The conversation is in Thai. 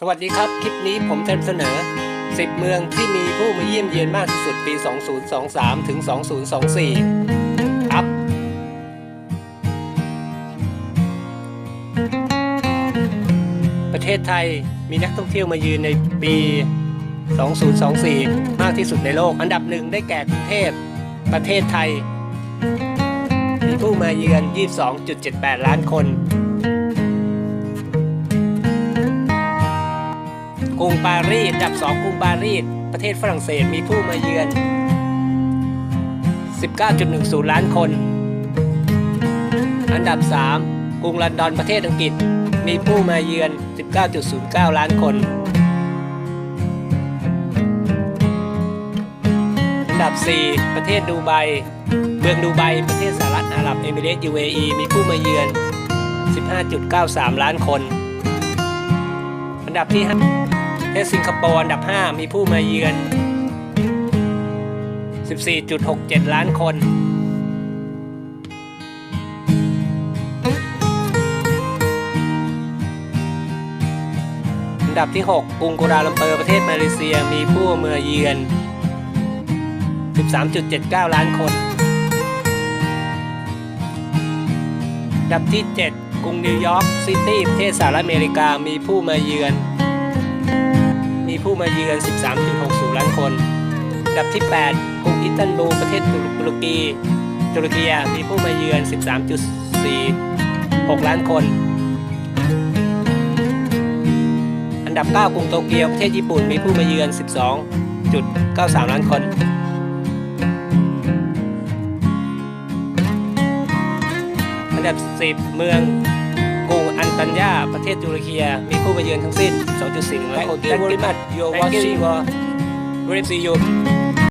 สวัสดีครับ คลิปนี้ผมจะเสนอ 10 เมืองที่มีผู้มาเยี่ยมเยียนมากที่สุดปี 2023 ถึง 2024 ครับ ประเทศไทยมีนักท่องเที่ยวมายืนในปี 2024 มากที่สุดในโลก อันดับหนึ่งได้แก่กรุงเทพ ประเทศไทย มีผู้มาเยือน 22.78 ล้านคน กรุงปารีสอันดับ 2 กรุงปารีส ประเทศฝรั่งเศสมีผู้มาเยือน 19.10 ล้านคน อันดับ 3 กรุงลอนดอนประเทศอังกฤษ มีผู้มาเยือน 19.09 ล้านคน อันดับ 4 ประเทศดูไบ เมืองดูไบ ประเทศสหรัฐอาหรับเอมิเรตส์ UAE มีผู้มาเยือน 15.93 ล้านคน อันดับที่5 ประเทศสิงคโปร์อันดับ 5 มีผู้มาเยือน 14.67 ล้านคน อันดับที่ 6 กรุงกัวลาลัมเปอร์ประเทศมาเลเซียมีผู้มาเยือน 13.79 ล้านคน อันดับที่ 7 กรุงนิวยอร์กซิตี้ประเทศสหรัฐอเมริกามีผู้มาเยือน ผู้มาเยือน 13.60 ล้านคนอันดับที่ 8 กรุงอิสตันบูล ประเทศตุรกี ตุรกีมีผู้มาเยือน 13.46 ล้านคน อันดับ 9 กรุงโตเกียว ประเทศญี่ปุ่น มีผู้มาเยือน 12.93 ล้านคนอันดับ 10 เมือง ประเทศตุรกีมีผู้มาเยือนทั้งสิ้น 2.4ล้านคน Thank you very much you are watching or very see you